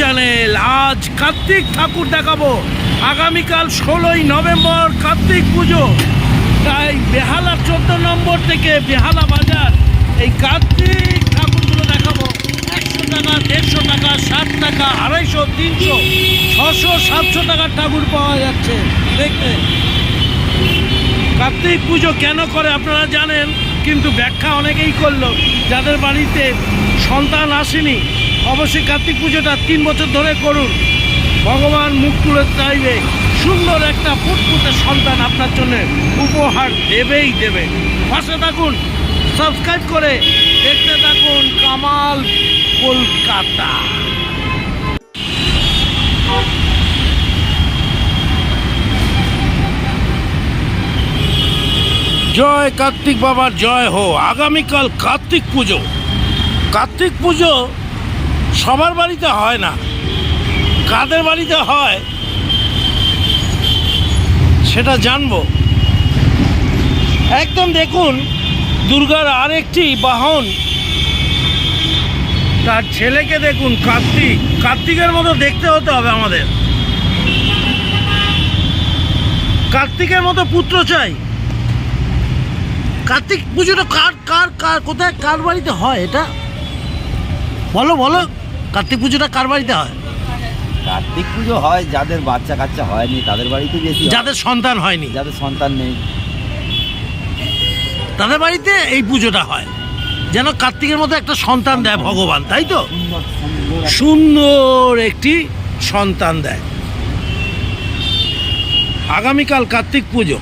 Channel. আজ কার্তিক ঠাকুর দেখাবো। আগামীকাল ষোলোই নভেম্বর কার্তিক পুজো। তাই বেহালা চোদ্দ নম্বর থেকে বেহালা বাজার এই কার্তিক ঠাকুরগুলো দেখাবো। একশো টাকা, দেড়শো টাকা, ষাট টাকা, আড়াইশো, তিনশো, ছশো, সাতশো টাকার ঠাকুর পাওয়া যাচ্ছে। দেখতে। কার্তিক পুজো কেন করে আপনারা জানেন? কিন্তু ব্যাখ্যা অনেকেই করল, যাদের বাড়িতে সন্তান আসেনি, অবশ্যই কার্তিক পুজোটা তিন বছর ধরে করুন। ভগবান মুখ তুলে চাইবে, সুন্দর একটা ফুটফুটে সন্তান আপনার জন্য উপহার দেবেই দেবে। পাশে থাকুন, সাবস্ক্রাইব করে দেখতে থাকুন কামাল কলকাতা। জয় কার্তিক বাবার জয় হো। আগামীকাল কার্তিক পুজো। কার্তিক পুজো সবার বাড়িতে হয় না। কাদের বাড়িতে হয় সেটা জানব। একদম দেখুন, দুর্গার আরেকটি বাহন। তার ছেলেকে দেখুন, কার্তিক। কার্তিকের মতো দেখতে হতে হবে আমাদের। কার্তিকের মতো পুত্র চাই। কার্তিক পুজোটা কার কার কার কোথায় কার বাড়িতে হয় এটা? বলো বলো কার্তিক পুজোটা কার বাড়িতে হয়? কার্তিক পুজো হয় যাদের বাচ্চা কাচ্চা হয়নি তাদের বাড়িতে বেশি যাদের সন্তান হয়নি। যাদের সন্তান নেই। তাদের বাড়িতে এই পুজোটা হয়। যেন কার্তিকের মতো একটা সন্তান দেয় ভগবান তাই তো? সুন্দর একটি সন্তান দেয়। আগামীকাল কার্তিক পুজো।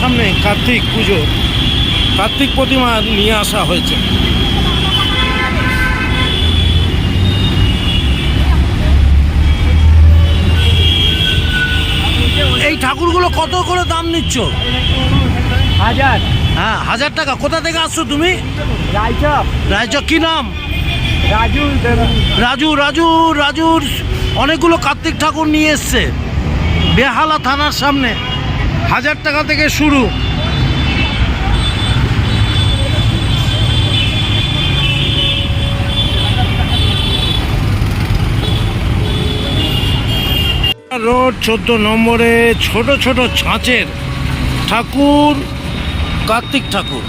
সামনে কার্তিক পুজো কার্তিক প্রতিমা নিয়ে আসা হয়েছে। এই ঠাকুরগুলো কত করে দাম নিচ্ছ? হাজার। হ্যাঁ হাজার টাকা। কোথা থেকে আসছো তুমি? রাইচক রায়চক কি নাম? রাজু রাজু রাজু রাজুর অনেকগুলো কার্তিক ঠাকুর নিয়ে এসছে। বেহালা থানার সামনে। হাজার টাকা থেকে শুরু। রোড চোদ্দ নম্বরে ছোট ছোট ছাঁচের ঠাকুর, কার্তিক ঠাকুর।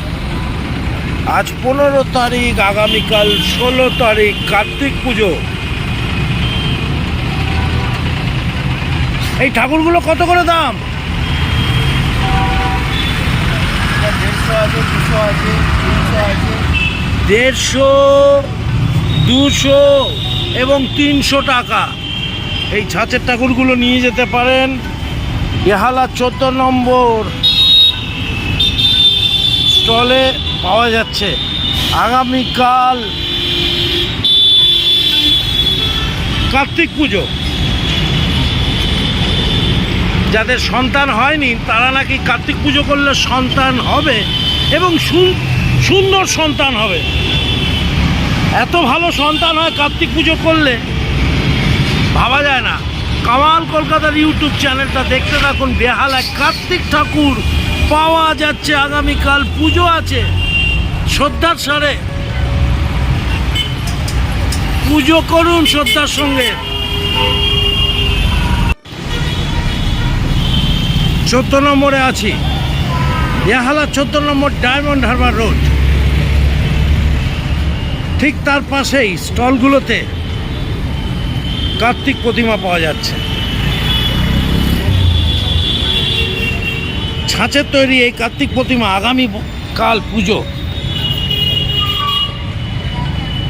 আজ পনেরো তারিখ, আগামীকাল ষোলো তারিখ, কার্তিক পুজো। এই ঠাকুরগুলো কত করে দাম? দেড়শো দুশো দুশো এবং তিনশো টাকা। এই ছাঁচের ঠাকুরগুলো নিয়ে যেতে পারেন। বেহালা চোদ্দ নম্বর স্টলে পাওয়া যাচ্ছে। আগামীকাল কার্তিক পুজো। যাদের সন্তান হয়নি, তারা নাকি কার্তিক পুজো করলে সন্তান হবে এবং সুন- সুন্দর সন্তান হবে। এত ভালো সন্তান হয় কার্তিক পুজো করলে, ভাবা যায় না। কামাল কলকাতার ইউটিউব চ্যানেলটা দেখতে থাকুন, বেহালায় কার্তিক ঠাকুর পাওয়া যাচ্ছে আগামীকাল, পুজো আছে শ্রদ্ধার সারে। পুজো করুন শ্রদ্ধার সঙ্গে। চোদ্দ নম্বরে আছি। বেহালা চোদ্দ নম্বর ডায়মন্ড হারবার রোড। ঠিক তার পাশেই স্টলগুলোতে কার্তিক প্রতিমা পাওয়া যাচ্ছে। ছাঁচের তৈরি এই কার্তিক প্রতিমা আগামী কাল পুজো।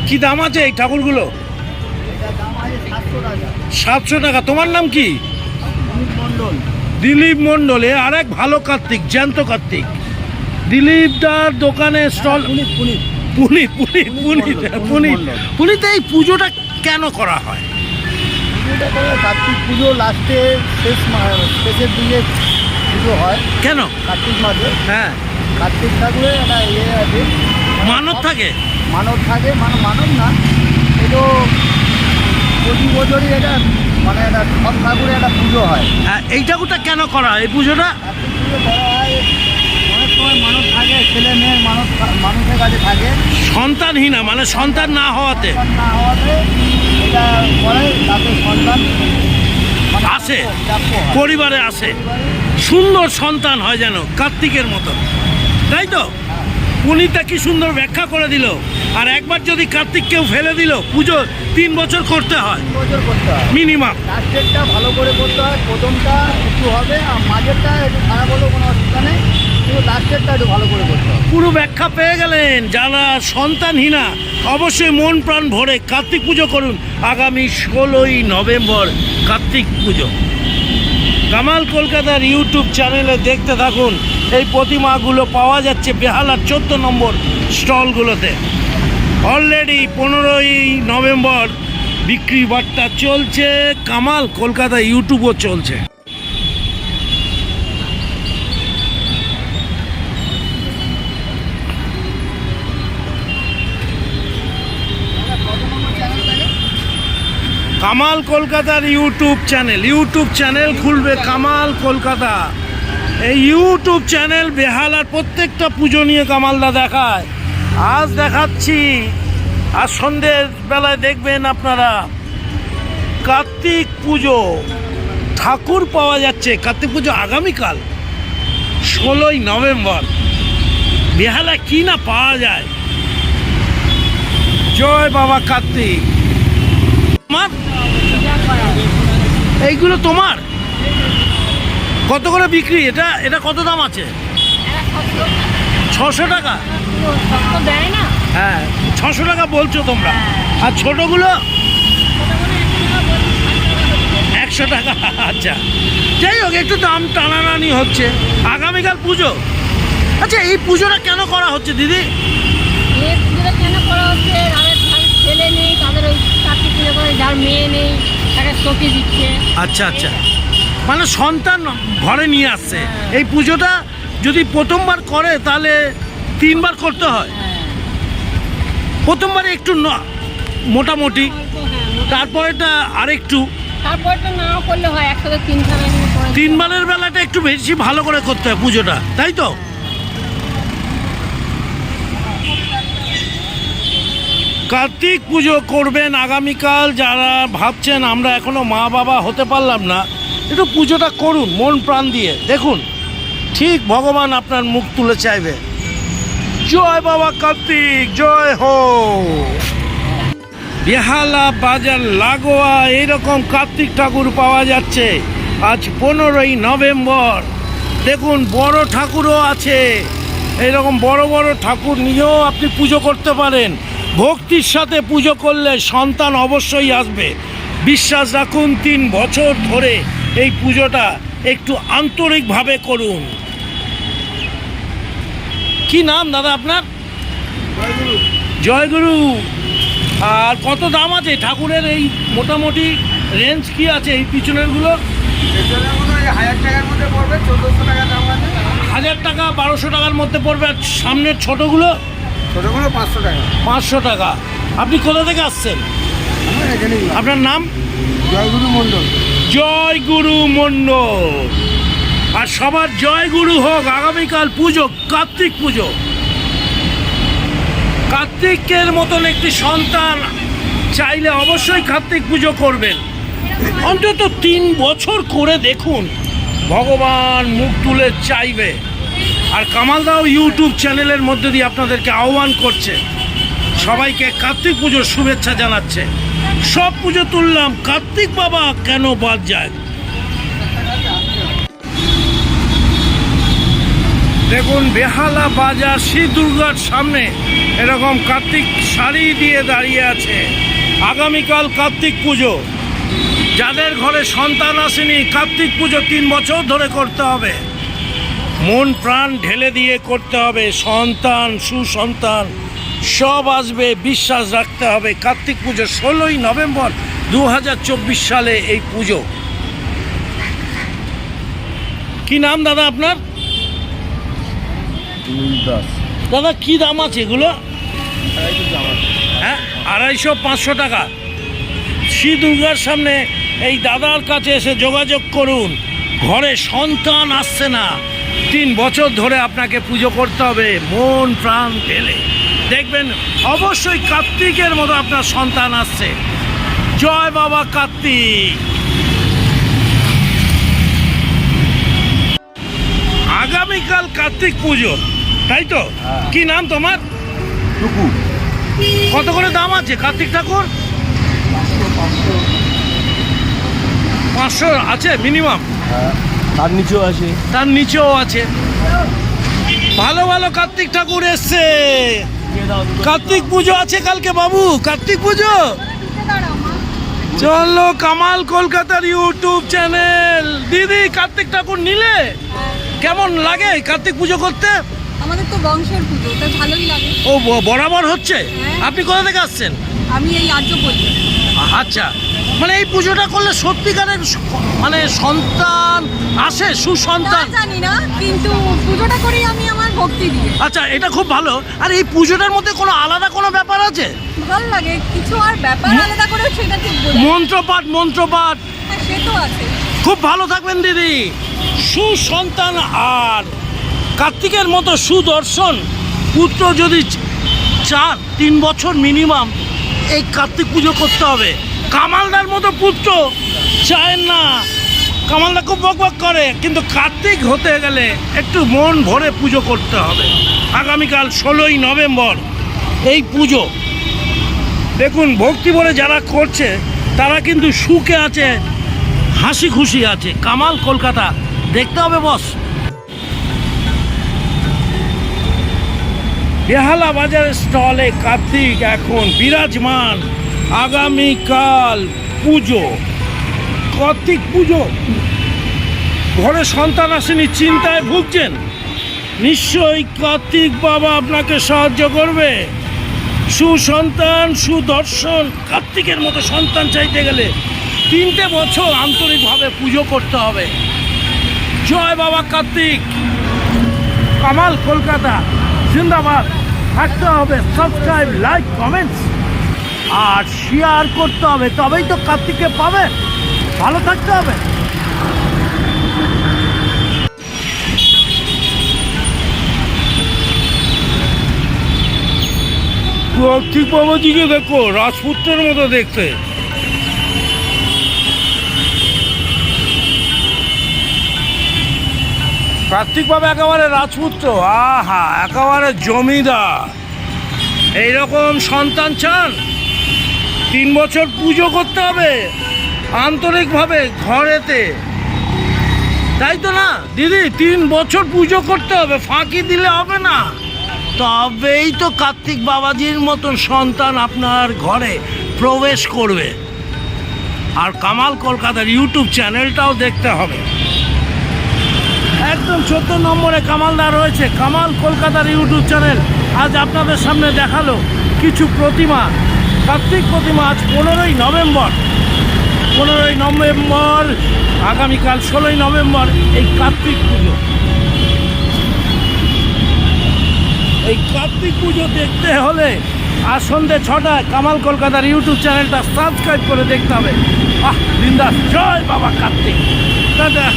কি দাম আছে এই ঠাকুরগুলো? সাতশো টাকা। তোমার নাম কি? মন্ডল দিলীপ মণ্ডলে আর এক ভালো কার্তিক জ্যান্ত কার্তিক। দিলীপদার দোকানে স্টল পুনিত পুনিত। পুনিত। পুনিতে এই পুজোটা কেন করা হয়? পুজোটা কার্তিক পুজো লাস্টে শেষ শেষের দিকে পুজো হয়। কেন? কার্তিক মাসে। হ্যাঁ। কার্তিক একটা ইয়ে আছে। মানত থাকে? মানব থাকে মানে মানব না। এটা প্রতি বছরই এটা মানে একটা সব ঠাকুরের একটা পুজো হয়। হ্যাঁ, এই ঠাকুরটা কেন করা হয়? এই পুজোটা? কার্তিক পুজো করা হয় অনেক সময় মানুষ থাকে ছেলে মেয়ে মানুষ মানুষের কাছে থাকে। সন্তানহীনা মানে সন্তান না হওয়াতে। না হওয়াতে এটা করে তাতে সন্তান মানে আসে। পরিবারে আসে। সুন্দর সন্তান হয় যেন কার্তিকের মতো তাই তো? পুনিতা কি সুন্দর ব্যাখ্যা করে দিল। আর একবার যদি কার্তিক কেউ ফেলে দিল পুজো তিন বছর করতে হয়। বছর করতে হয়। মিনিমাম। লাস্টেরটা ভালো করে করতে হয় প্রথমটা একটু হবে আর মাঝেরটা একটু খারাপ হলেও কোনো অসুবিধা নেই কিন্তু লাস্টেরটা একটু ভালো করে করতে হবে। পুরো ব্যাখ্যা পেয়ে গেলেন যারা সন্তানহীনা অবশ্যই মন প্রাণ ভরে কার্তিক পুজো করুন। আগামী ষোলোই নভেম্বর কার্তিক পুজো। কামাল কলকাতার ইউটিউব চ্যানেলে দেখতে থাকুন, এই প্রতিমাগুলো পাওয়া যাচ্ছে বেহালার চোদ্দ নম্বর স্টলগুলোতে। অলরেডি পনেরোই নভেম্বর বিক্রি বার্তা চলছে, কামাল কলকাতা ইউটিউবও চলছে। কামাল কলকাতার ইউটিউব চ্যানেল। ইউটিউব চ্যানেল খুলবে কামাল কলকাতা। এই ইউটিউব চ্যানেল বেহালার প্রত্যেকটা পুজো নিয়ে কামালদা দেখায়। আজ দেখাচ্ছি আর সন্ধ্যের বেলায় দেখবেন আপনারা, কার্তিক পুজো। ঠাকুর পাওয়া যাচ্ছে, কার্তিক পুজো আগামীকাল, ষোলোই নভেম্বর। বেহালা কি না পাওয়া যায়? জয় বাবা কার্তিক। আমার এইগুলো তোমার? কত করে বিক্রি? এটা এটা কত দাম আছে? ছশো টাকা। হ্যাঁ ছশো টাকা বলছো তোমরা। আর ছোটোগুলো? একশো টাকা আচ্ছা। যাই হোক, একটু দাম টানাটানি হচ্ছে। আগামীকাল পুজো? আচ্ছা এই পুজোটা কেন করা হচ্ছে, দিদি? পুজোটা কেন করা হচ্ছে? ছেলে নেই, তাদের ওই যার মেয়ে নেই। তাকে দিচ্ছে। আচ্ছা আচ্ছা। মানে সন্তান ঘরে নিয়ে আসছে। এই পুজোটা যদি প্রথমবার করে তাহলে তিনবার করতে হয়। হ্যাঁ। প্রথমবারে একটু ন- মোটামুটি হ্যাঁ, তারপরেটা আরেকটু। করলে হয় একসাথে হয়। তিনবারের বেলাটা একটু বেশি ভালো করে করতে হয় পুজোটা তাই তো? কার্তিক পুজো করবেন আগামীকাল, যারা ভাবছেন আমরা এখনও মা বাবা হতে পারলাম না, একটু পুজোটা করুন, মন প্রাণ দিয়ে। দেখুন, ঠিক ভগবান আপনার মুখ তুলে চাইবে। জয় বাবা কার্তিক, জয় হো। বেহালা বাজার লাগোয়া, এইরকম কার্তিক ঠাকুর পাওয়া যাচ্ছে আজ পনেরোই নভেম্বর। দেখুন, বড় ঠাকুরও আছে। এইরকম বড় বড় ঠাকুর নিয়েও আপনি পুজো করতে পারেন। ভক্তির সাথে পুজো করলে সন্তান অবশ্যই আসবে। বিশ্বাস রাখুন তিন বছর ধরে এই পুজোটা একটু আন্তরিকভাবে করুন। কি নাম দাদা আপনার? জয়গুরু। আর কত দাম আছে? ঠাকুরের এই মোটামুটি রেঞ্জ কি আছে এই পিছনেরগুলো হাজার টাকা বারোশো টাকার মধ্যে পড়বে। আর সামনের ছোটোগুলো? ছোটোগুলো পাঁচশো টাকা। পাঁচশো টাকা। আপনি কোথা থেকে আসছেন? আপনার নাম? জয়গুরু মণ্ডল। জয় গুরু মণ্ডল। আর সবার জয় গুরু হোক আগামীকাল পুজো কার্তিক পুজো। কার্তিকের মতন একটি সন্তান চাইলে অবশ্যই কার্তিক পুজো করবেন। অন্তত তিন বছর করে দেখুন ভগবান মুখ তুলে চাইবে। আর কামালদাও ইউটিউব চ্যানেলের মধ্যে দিয়ে আপনাদেরকে আহ্বান করছে। সবাইকে কার্তিক পুজোর শুভেচ্ছা জানাচ্ছে। সব পুজো তুললাম, কার্তিক বাবা কেন বাদ যায়? দেখুন, বেহালা বাজার শ্রী দুর্গার সামনে এরকম কার্তিক শাড়ি দিয়ে দাঁড়িয়ে আছে। আগামীকাল কার্তিক পুজো। যাদের ঘরে সন্তান আসেনি, কার্তিক পুজো তিন বছর ধরে করতে হবে। মন প্রাণ ঢেলে দিয়ে করতে হবে সন্তান সুসন্তান সব আসবে বিশ্বাস রাখতে হবে। কার্তিক পুজো ষোলোই নভেম্বর দু হাজার চব্বিশ সালে এই পুজো। কি নাম দাদা আপনার? দাদা কি দাম আছে এগুলো? হ্যাঁ আড়াইশো পাঁচশো টাকা। শ্রী দুর্গার সামনে এই দাদার কাছে এসে যোগাযোগ করুন। ঘরে সন্তান আসছে না। তিন বছর ধরে আপনাকে পুজো করতে হবে মন প্রাণ ঢেলে দেখবেন অবশ্যই কার্তিকের মতো আপনার সন্তান আসছে। জয় বাবা কার্তিক! আগামীকাল কার্তিক পুজো তাই তো? হ্যাঁ। কি নাম তোমার? টুকু কত করে দাম আছে কার্তিক ঠাকুর? পাঁচশো আছে মিনিমাম? হ্যাঁ, তার নিচেও আছে। তার নিচেও আছে। ভালো ভালো কার্তিক ঠাকুর এসছে। কার্তিক পুজো আছে কালকে বাবু। কার্তিক পুজো? চলো কামাল কলকাতার ইউটিউব চ্যানেল। দিদি কার্তিক ঠাকুর নিলে? কেমন লাগে কার্তিক পুজো করতে? আমাদের তো বংশের পুজো তো ভালোই লাগে। ও বরাবর হচ্ছে? হ্যাঁ। আপনি কোথা থেকে আসছেন? আমি এই আর্য বলি আচ্ছা। মানে এই পুজোটা করলে সত্যিকারের মানে সন্তান আসে সুসন্তান। জানি না কিন্তু পুজোটা করি আমি আমার ভক্তি দিয়ে আচ্ছা এটা খুব ভালো। আর এই পুজোটার মধ্যে কোনো আলাদা কোনো ব্যাপার আছে? ভালো লাগে কিছু আর ব্যাপার আলাদা করে সেটা ঠিক বলে মন্ত্রপাঠ মন্ত্রপাঠ। হ্যাঁ সে তো আছে। খুব ভালো থাকবেন দিদি। সুসন্তান আর কার্তিকের মতো সুদর্শন পুত্র যদি চার তিন বছর মিনিমাম এই কার্তিক পুজো করতে হবে। কামালদার মতো পুত্র চায় না। কামালদা খুব বক বক করে, কিন্তু কার্তিক হতে গেলে একটু মন ভরে পুজো করতে হবে। আগামীকাল ষোলোই নভেম্বর এই পুজো। দেখুন, ভক্তি ভরে যারা করছে, তারা কিন্তু সুখে আছে, হাসি খুশি আছে। কামাল কলকাতা, দেখতে হবে বস। বেহালা বাজারের স্টলে কার্তিক এখন বিরাজমান। আগামীকাল পুজো, কার্তিক পুজো। ঘরে সন্তান আসেনি, চিন্তায় ভুগছেন। নিশ্চয়ই কার্তিক বাবা আপনাকে সাহায্য করবে। সুসন্তান, সুদর্শন, কার্তিকের মতো সন্তান চাইতে গেলে তিনটে বছর আন্তরিকভাবে পুজো করতে হবে। জয় বাবা কার্তিক। কামাল কলকাতা, জিন্দাবাদ। থাকতে হবে। সাবস্ক্রাইব লাইক কমেন্টস আর শেয়ার করতে হবে, তবেই তো কার্তিককে পাবে। ভালো থাকতে হবে। কার্তিক বাবাজিকে দেখো, রাজপুত্রের মতো দেখতে। কার্তিক বাবা একেবারে রাজপুত্র, আহা, একেবারে জমিদার। এইরকম সন্তান চান? তিন বছর পুজো করতে হবে আন্তরিকভাবে ঘরেতে। তাই তো না? দিদি, তিন বছর পুজো করতে হবে, ফাঁকি দিলে হবে না। তবেই তো কার্তিক বাবাজির মতন সন্তান আপনার ঘরে প্রবেশ করবে। আর কামাল কলকাতার ইউটিউব চ্যানেলটাও দেখতে হবে। একদম চোদ্দ নম্বরে কামালদা রয়েছে, কামাল কলকাতার ইউটিউব চ্যানেল। আজ আপনাদের সামনে দেখাল কিছু প্রতিমা। কার্তিক প্রতিমা আজ পনেরোই নভেম্বর। পনেরোই নভেম্বর, আগামীকাল ষোলোই নভেম্বর এই কার্তিক পুজো। এই কার্তিক পুজো দেখতে হলে আর সন্ধ্যে ছটায় কামাল কলকাতার ইউটিউব চ্যানেলটা সাবস্ক্রাইব করে দেখতে হবে। আহ, বিন্দাস, জয় বাবা কার্তিক। টাটা।